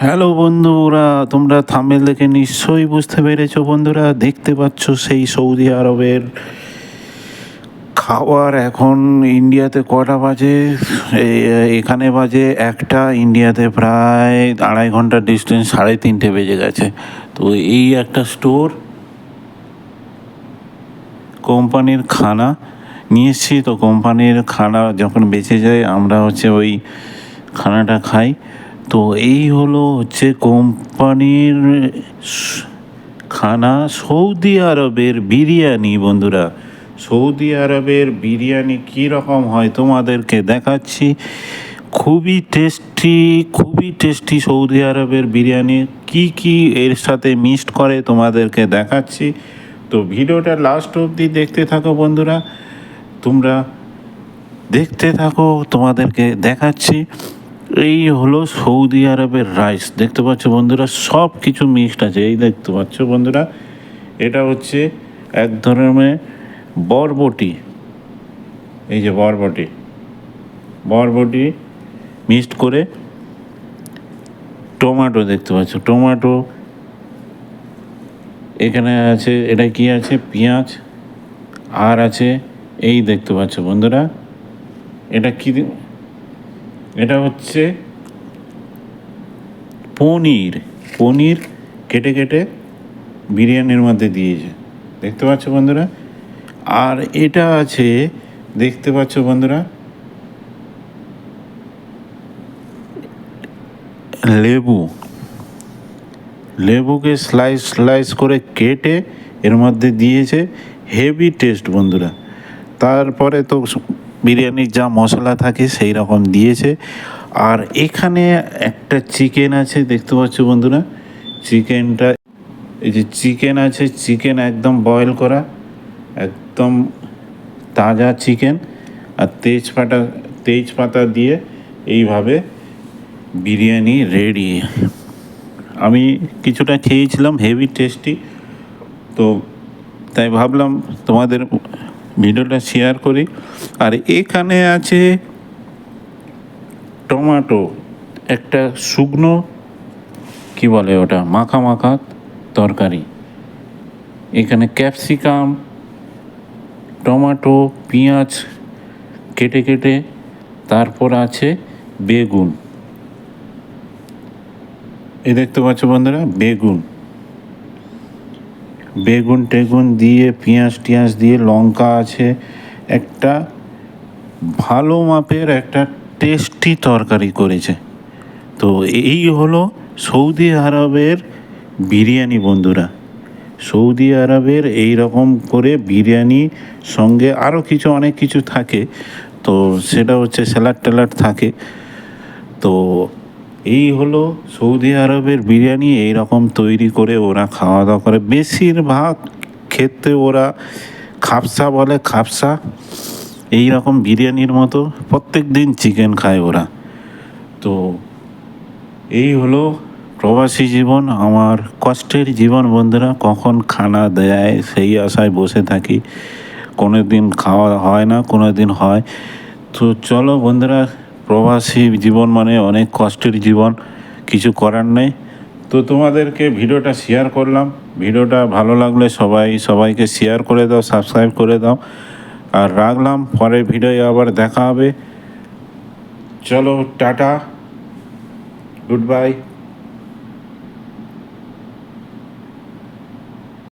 Hello বন্ধুরা, তোমরা থামেল দেখে নিশ্চয়ই বুঝতে পেরেছ বন্ধুরা, দেখতে পাচ্ছ সেই সৌদি আরবের খাবার। এখন ইন্ডিয়াতে কটা বাজে? এখানে বাজে একটা, ইন্ডিয়াতে প্রায় আড়াই ঘণ্টার ডিস্টেন্স সাড়ে তিনটে বেজে গেছে। তো এই একটা স্টোর কোম্পানির খানা নিয়ে তো কোম্পানির খানা যখন বেঁচে যায়, আমরা হচ্ছে ওই খানাটা খাই। তো এই হলো হচ্ছে কোম্পানির খানা সৌদি আরবের বিরিয়ানি, বন্ধুরা। সৌদি আরবের বিরিয়ানি কী রকম হয় তোমাদেরকে দেখাচ্ছি। খুবই টেস্টি খুবই টেস্টি সৌদি আরবের বিরিয়ানি। কি কি এর সাথে মিক্সড করে তোমাদেরকে দেখাচ্ছি। তো ভিডিওটা লাস্ট অবধি দেখতে থাকো, বন্ধুরা। তোমরা দেখতে থাকো, তোমাদেরকে দেখাচ্ছি। এই হলো সৌদি আরবের রাইস। দেখতে পাচ্ছ বন্ধুরা সব কিছু মিক্সড আছে। এই দেখতে পাচ্ছ বন্ধুরা, এটা হচ্ছে এক ধরনের বরবটি। এই যে বরবটি বরবটি মিক্সড করে টমেটো দেখতে পাচ্ছ। টমেটো, এখানে আছে, এটা কি আছে? পেঁয়াজ, আর আছে এই দেখতে পাচ্ছ বন্ধুরা, এটা কি এটা হচ্ছে পনির। পনির কেটে কেটে বিরিয়ানির মধ্যে দিয়েছে। দেখতে পাচ্ছ বন্ধুরা? আর এটা আছে, দেখতে পাচ্ছ বন্ধুরা? লেবু। লেবুকে স্লাইস স্লাইস করে কেটে এর মধ্যে দিয়েছে। হেভি টেস্ট বন্ধুরা। তারপরে তো বিরিয়ানির যা মশলা থাকে সেই রকম দিয়েছে। আর এখানে একটা চিকেন আছে, দেখতে পাচ্ছ বন্ধুরা? চিকেনটা, এই যে চিকেন আছে, চিকেন একদম বয়েল করা, একদম তাজা চিকেন। আর তেজপাতা তেজপাতা দিয়ে এইভাবে বিরিয়ানি রেডি আমি কিছুটা খেয়েছিলাম হেভি টেস্টি তো তাই ভাবলাম তোমাদের ভিডিওটা শেয়ার করি। আর এখানে আছে টমাটো, একটা শুকনো, কি বলে ওটা? মাখা মাখা তরকারি। এখানে ক্যাপসিকাম টমাটো, পেঁয়াজ কেটে কেটে, তারপর আছে বেগুন। এ দেখতে পাচ্ছ বন্ধুরা, বেগুন। বেগুন টেগুন দিয়ে, পেঁয়াজ টিয়াজ দিয়ে, লঙ্কা আছে। একটা ভালো মাপের, একটা টেস্টি তরকারি করেছে। তো এই হলো সৌদি আরবের বিরিয়ানি বন্ধুরা। সৌদি আরবের এই রকম করে বিরিয়ানি সঙ্গে আরও কিছু, অনেক কিছু থাকে। তো সেটা হচ্ছে স্যালাড ট্যালাড থাকে। তো এই হলো সৌদি আরবের বিরিয়ানি, এই রকম তৈরি করে ওরা খাওয়া দাওয়া করে। বেশিরভাগ ক্ষেত্রে ওরা খাপসা বলে খাপসা এই রকম বিরিয়ানির মতো প্রত্যেক দিন চিকেন খায় ওরা। তো এই হলো প্রবাসী জীবন, আমার কষ্টের জীবন বন্ধুরা, কখন খানা দেয় সেই আশায় বসে থাকি। কোনো দিন খাওয়া হয় না কোনো দিন হয়। তো চলো বন্ধুরা প্রবাসী জীবন মানে অনেক কষ্টের জীবন, কিছু করার নেই। তো তোমাদেরকে ভিডিওটা শেয়ার করলাম। ভিডিওটা ভালো লাগলে সবাই, সবাইকে শেয়ার করে দাও সাবস্ক্রাইব করে দাও। আর রাখলাম, পরের ভিডিও আবার দেখা হবে। চলো, টাটা। Good bye